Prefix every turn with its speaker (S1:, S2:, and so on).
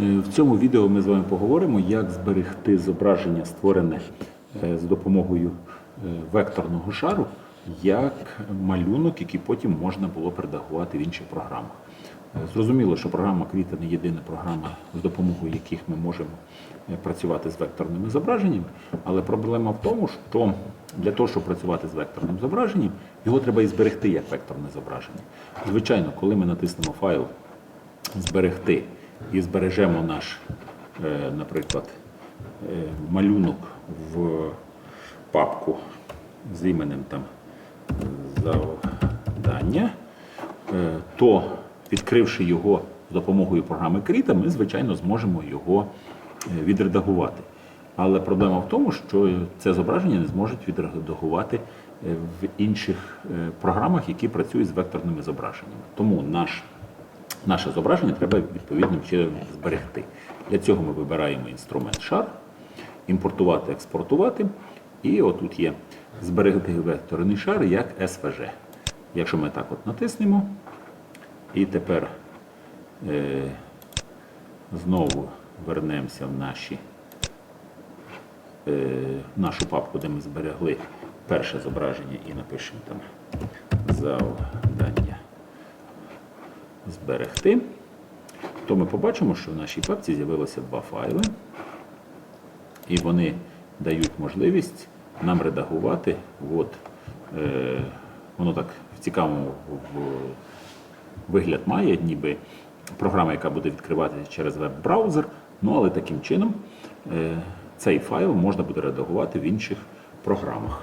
S1: Е, В цьому відео ми з вами поговоримо, як зберегти зображення, створене е, з допомогою е, векторного шару, як малюнок, який потім можна було б редагувати в інших програмах. Зрозуміло, що програма Кріта не єдина програма, з допомогою яких ми можемо працювати з векторними зображеннями, але проблема в тому, що для того, щоб працювати з векторним зображенням, його треба і зберегти як векторне зображення. Звичайно, коли ми натиснемо файл зберегти і збережемо наш, е, наприклад, е, малюнок в папку з іменем там завдання, е, то відкривши його з допомогою програми Кріта, ми, звичайно, зможемо його відредагувати. Але проблема в тому, що це зображення не зможуть відредагувати в інших програмах, які працюють з векторними зображеннями. Тому наш Наше зображення треба відповідним чином зберегти. Для цього ми вибираємо інструмент шар, імпортувати, експортувати. І отут є зберегти векторний шар як SVG. Якщо ми так от натиснемо, і тепер е, знову вернемося в наші, е, нашу папку, де ми зберегли перше зображення і напишемо там завдання зберегти, то ми побачимо, що в нашій папці з'явилося два файли, і вони дають можливість нам редагувати. От, е, воно так в цікавому в- вигляд має, ніби програма, яка буде відкривати через веб-браузер, ну але таким чином е, цей файл можна буде редагувати в інших програмах.